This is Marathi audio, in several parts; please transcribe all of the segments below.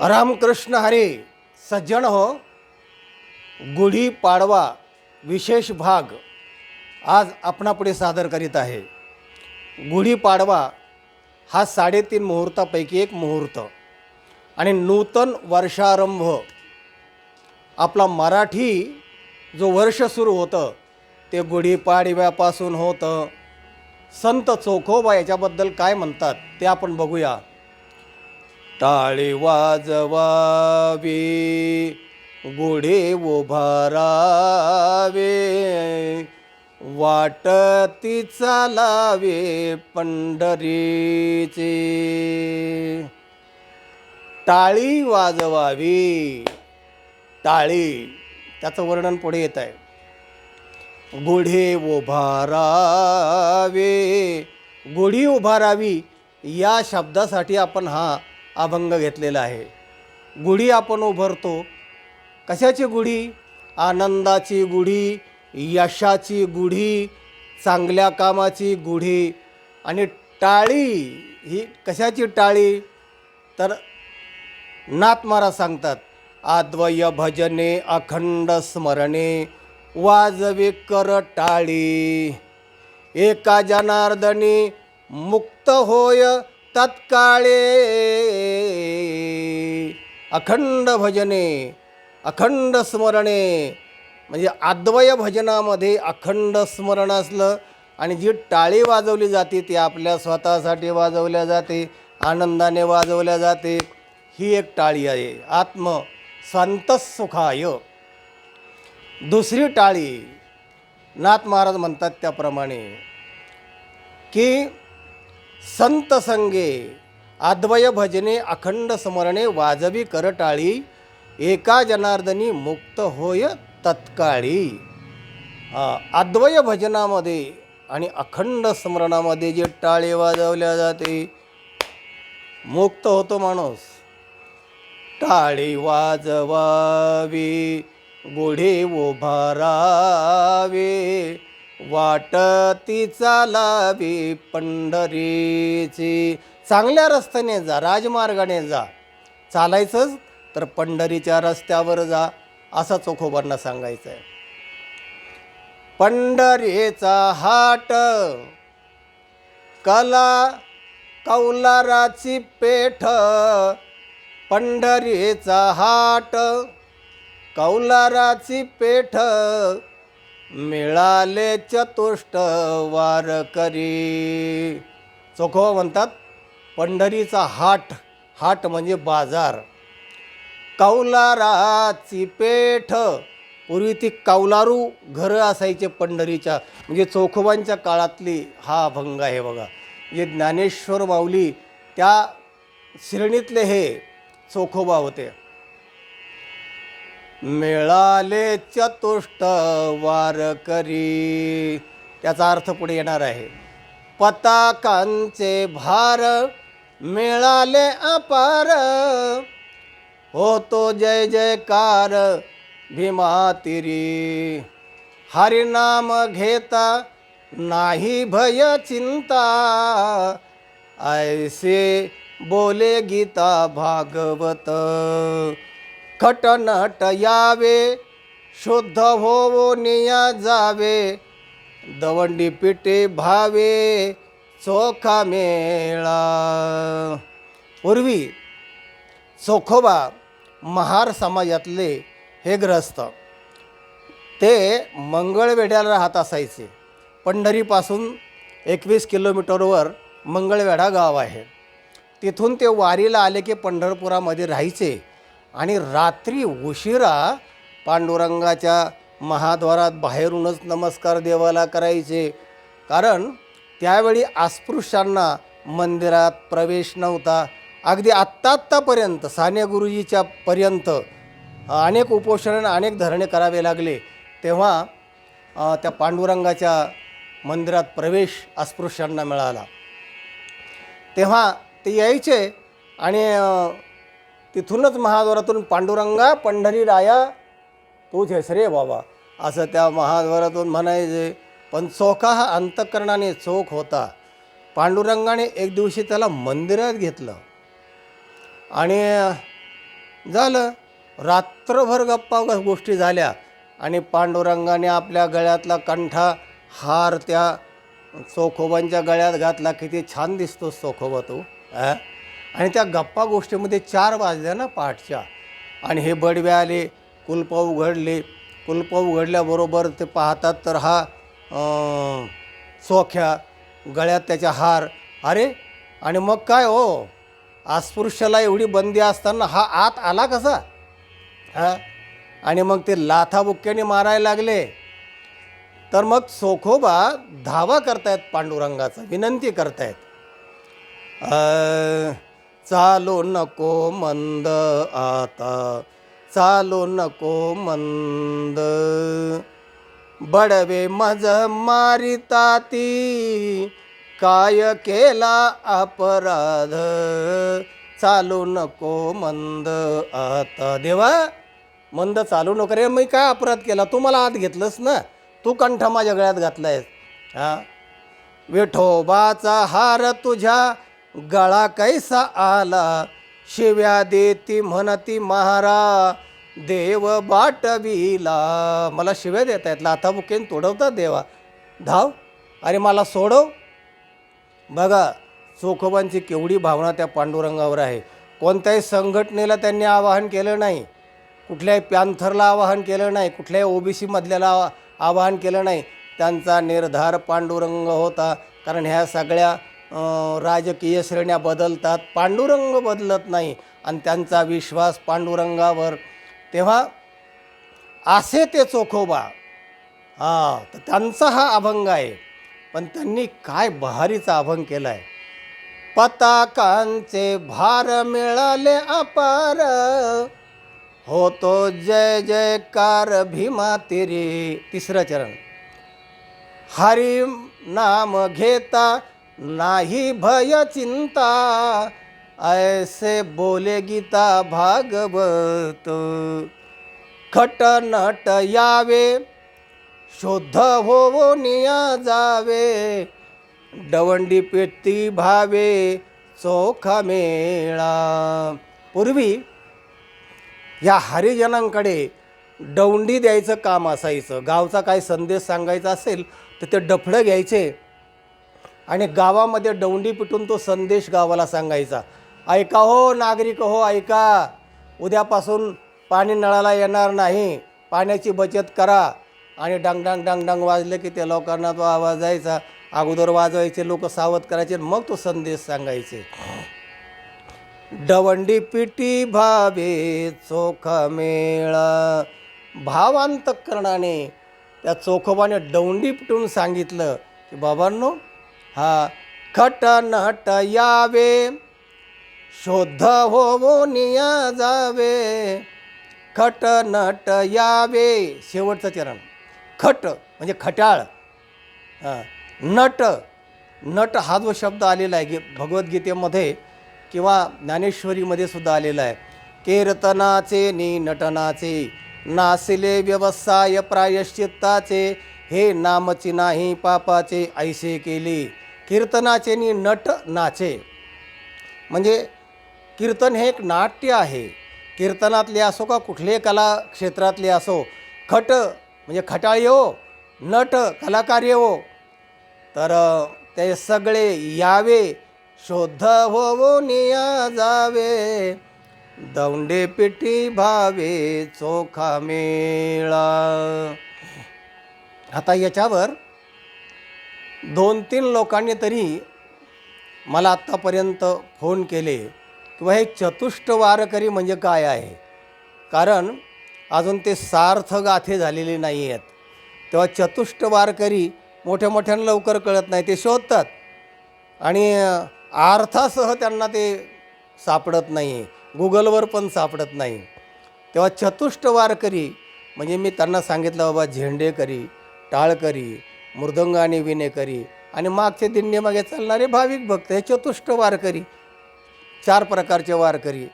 रामकृष्ण हरे सज्जन हो गुढी पाडवा विशेष भाग आज आपणापुढे सादर करीत आहे. गुढी पाडवा हा साडेतीन मुहूर्तापैकी एक मुहूर्त आणि नूतन वर्षारंभ. आपला मराठी जो वर्ष सुरू होतं ते गुढीपाडव्यापासून होतं. संत चोखोबा याच्याबद्दल काय म्हणतात ते आपण बघूया. टाळी वाजवावी गुढे उभारावे वाटती चालावे पंढरीचे. टाळी वाजवावी. टाळी त्याचं वर्णन पुढे येत आहे. गुढे उभारावे. गुढी उभारावी या शब्दासाठी आपण हा अभंग घेतलेला आहे. गुढी आपण उभारतो. कशाची गुढी? आनंदाची गुढी यशाची गुढी चांगल्या कामाची गुढी. आणि टाळी ही कशाची टाळी? तर नातमारा सांगतात आद्वय भजने अखंड स्मरणे वाजवे कर टाळी. एका जनार्दनी मुक्त होय तत्काळे. अखंड भजने अखंड स्मरणे म्हणजे अद्वय भजनामध्ये अखंड स्मरण असलं आणि जी टाळी वाजवली जाते ती आपल्या स्वतःसाठी वाजवल्या जाते आनंदाने वाजवल्या जाते. ही एक टाळी आहे. आत्म संत सुखाय. दुसरी टाळी नाथ महाराज म्हणतात त्याप्रमाणे की संत संगे अद्वय भजने अखंड स्मरणे वाजवी करटाळी एका जनार्दनी मुक्त होय तत्काळी. अद्वय भजनामध्ये आणि अखंड स्मरणामध्ये जे टाळे वाजवल्या जाते मुक्त होतो माणूस. टाळे वाजवावी गुढे उभारावे वाटती चालावी पंढरीची. चांगल्या रस्त्याने जा राजमार्गाने जा. चालायचंच तर पंढरीच्या रस्त्यावर जा असं चोखोबांना सांगायचं आहे पंढरीचा हाट कला कौलाराची पेठ पंढरीचा हाट कौलाराची पेठ मिळाले चतुष्ट वारकरी चोखोबा म्हणतात पंढरीचा हाट हाट म्हणजे बाजार. कौलाराची पेठ पूर्वी ती कौलारू घरं असायचे पंढरीच्या. म्हणजे चोखोबांच्या काळातली हा अभंग आहे बघा. जे ज्ञानेश्वर माऊली त्या श्रेणीतले हे चोखोबा होते. मिळाले चतुष्ट वारकरी त्याचा अर्थ पुढे येणार आहे. पताकांचे भार मिळाले अपार. होतो जय जयकार भीमातिरी. हरिनाम घेता नाही भय चिंता. ऐसे बोले गीता भागवत. खटनट यावे शुद्ध होवो निया जावे दवंडी पिटे भावे चोखा मेळा. पूर्वी चोखोबा महार समाजातले हे ग्रस्त ते मंगळवेढ्याला राहत असायचे. पंढरीपासून एकवीस किलोमीटरवर मंगळवेढा गाव आहे. तिथून ते वारीला आले की पंढरपुरामध्ये राहायचे. आणि रात्री उशिरा पांडुरंगाच्या महाद्वारात बाहेरूनच नमस्कार देवाला करायचे. कारण त्यावेळी अस्पृश्यांना मंदिरात प्रवेश नव्हता. अगदी आत्ता आत्तापर्यंत साने गुरुजीच्या पर्यंत अनेक उपोषण अनेक धरणे करावे लागले. तेव्हा त्या पांडुरंगाच्या मंदिरात प्रवेश अस्पृश्यांना मिळाला. तेव्हा ते यायचे आणि तिथूनच महाद्वारातून पांडुरंगा पंढरी राया तूच हेस रे बाबा. असं त्या महाद्वारातून म्हणायचे पण चोखा हा अंतकरणाने चोख होता. पांडुरंगाने एक दिवशी त्याला मंदिरात घेतलं. आणि झालं. रात्रभर गप्पा ग- गोष्टी झाल्या. आणि पांडुरंगाने आपल्या गळ्यातला कंठा हार त्या चोखोबांच्या गळ्यात घातला. किती छान दिसतो चोखोबा तो आणि त्या गप्पा गोष्टीमध्ये चार वाजल्या ना पहाटच्या आणि हे बडवे आले कुलप उघडले. कुलप उघडल्याबरोबर ते पाहतात तर हा सोख्या चोख्या गळ्यात त्याच्या हार. अरे आणि मग काय हो? अस्पृश्याला एवढी बंदी असताना हा आत आला कसा? हां? आणि मग ते लाथाबुक्क्याने मारायला लागले. तर मग सोखोबा धावा करतायत पांडुरंगाचा विनंती करतायत. अ, चालो नको मंद आता चालो नको मंद. बडवे मज मारिताती काय केला अपराध? चालू नको मंद आता. देवा मंद चालू नको रे मी काय अपराध केला? तू मला आत घेतलंस ना? तू कंठ माझ्या गळ्यात घातलायस. हा? विठोबाचा हार तुझ्या गळा कैसा आला? शिव्या देती म्हणती महारा देव बाटविला. मला शिव्या देत आहेत लाथाबुकेन तोडवतात देवा. धाव. अरे मला सोडव. बघा चोखोबांची केवढी भावना त्या पांडुरंगावर आहे. कोणत्याही संघटनेला त्यांनी आवाहन केलं नाही. कुठल्याही पॅन्थरला आवाहन केलं नाही. कुठल्याही ओबीसी मधल्याला आवाहन केलं नाही. त्यांचा निर्धार पांडुरंग होता. कारण ह्या सगळ्या राजकीय श्रेण्या बदलतात पांडुरंग बदलत नाही. आणि त्यांचा विश्वास पांडुरंगावर. तेव्हा असे ते चोखोबा. हां तर त्यांचा हा अभंग आहे. पण त्यांनी काय बहारीचा अभंग केला आहे पताकांचे भार मिळाले अपार. होतो जय जयकार भीमा तिरी. तिसरं चरण. हरी नाम घेता नाही भय चिंता ऐसे बोले गीता भागवत. खट नट यावे शुद्ध होवो निया जावे डवंडी पेटी भावे चोखा मेळा. पूर्वी या हरिजनांकडे डवंडी द्यायचं काम असायचं. गावचा काय संदेश सांगायचा असेल तर ते डफडं घ्यायचे. आणि गावामध्ये दौंडी पिटून तो संदेश गावाला सांगायचा ऐका हो नागरिक हो ऐका. उद्यापासून पाणी नळाला येणार नाही. पाण्याची बचत करा. आणि डंग डंग डंग डंग वाजले की त्या लोकांना तो आवाज जायचा अगोदर वाजवायचे लोक सावध करायचे मग तो संदेश सांगायचे. डवंडी पिटी भावे चोखा मेळा. भावांतकरणाने त्या चोखोबाने डवंडी पिटून सांगितलं की बाबांनो हा खट नट यावे शोध होऊन जावे. खट नट यावे शेवटचं चरण. खट म्हणजे खटाळ हां. नट नट हा जो शब्द आलेला आहे गी भगवद्गीतेमध्ये किंवा ज्ञानेश्वरीमध्ये सुद्धा आलेला आहे. कीर्तनाचे नि नटनाचे नासिले व्यवसाय प्रायश्चित्ताचे हे नामची नाही पापाचे ऐसे केले. कीर्तनाचे नि नट नाचे. म्हणजे कीर्तन हे एक नाट्य आहे. कीर्तनातले असो का कुठल्याही कला क्षेत्रातले असो खट म्हणजे खटाळी हो नट कलाकार्य हो तर ते सगळे यावे शोध होवो निया जावे. दौंडे पिठी भावे चोखा मेळा. आता याच्यावर दोन तीन लोकांनी तरी मला आत्तापर्यंत फोन केले किंवा हे चतुष्ट वारकरी म्हणजे काय आहे? कारण अजून ते सार्थ गाथे झालेले नाही आहेत. तेव्हा चतुष्ट वारकरी मोठ्या मोठ्यानं लवकर कळत नाही ते शोधतात. आणि अर्थासह त्यांना ते सापडत नाही गुगलवर पण सापडत नाही. तेव्हा चतुष्ट वारकरी म्हणजे मी त्यांना सांगितलं बाबा झेंडेकरी टाळकरी मृदंगाने विनेकरी आणि मागचे दिंडीमागे चालणारे भाविक भक्त हे चतुष्ट वारकरी चार प्रकारचे वारकरी.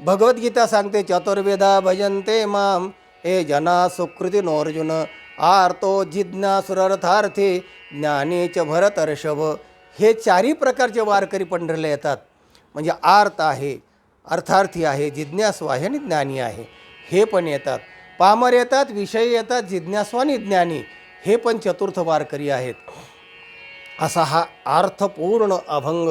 भगवद्गीता सांगते चतुर्वेदा भजन्ते माम हे जना सुकृती नोर्जुन आर्तो जिज्ञासुरर्थार्थी ज्ञानेच भरतर्षभ हे चारही प्रकारचे वारकरी पंढरीला येतात. म्हणजे आर्त आहे अर्थार्थी आहे जिज्ञासू आहे आणि ज्ञानी आहे. हे पण येतात. पामर येतात विषय येतात जिज्ञासू आणि ज्ञानी. हे पण चतुर्थ वारकरी आहेत. असा हा अर्थपूर्ण अभंग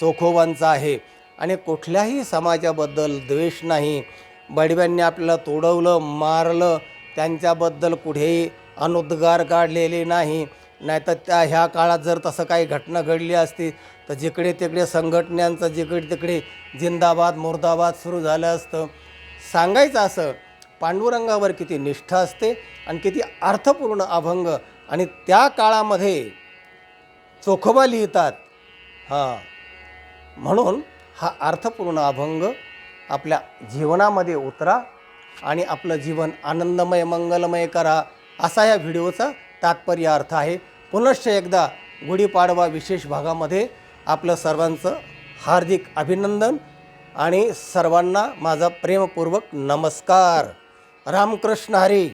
चोखोबांचा आहे. आणि कुठल्याही समाजाबद्दल द्वेष नाही. बडव्यांनी आपल्याला तोडवलं मारलं त्यांच्याबद्दल कुठेही अनुद्गार काढलेले नाही. नाहीतर त्या ह्या काळात जर तसं काही घटना घडली असती तर जिकडे तिकडे संघटनांचं जिकडे तिकडे जिंदाबाद मुर्दाबाद सुरू झालं असतं. सांगायचं असं पांडुरंगावर किती निष्ठा असते आणि किती अर्थपूर्ण अभंग. आणि त्या काळामध्ये चोखोबा लिहितात. हां. म्हणून हा अर्थपूर्ण अभंग आपल्या जीवनामध्ये उतरा आणि आपलं जीवन आनंदमय मंगलमय करा असा या व्हिडिओचा तात्पर्य अर्थ आहे. पुनश्च एकदा गुढीपाडवा विशेष भागामध्ये आपलं सर्वांचं हार्दिक अभिनंदन आणि सर्वांना माझा प्रेमपूर्वक नमस्कार. रामकृष्ण हरी.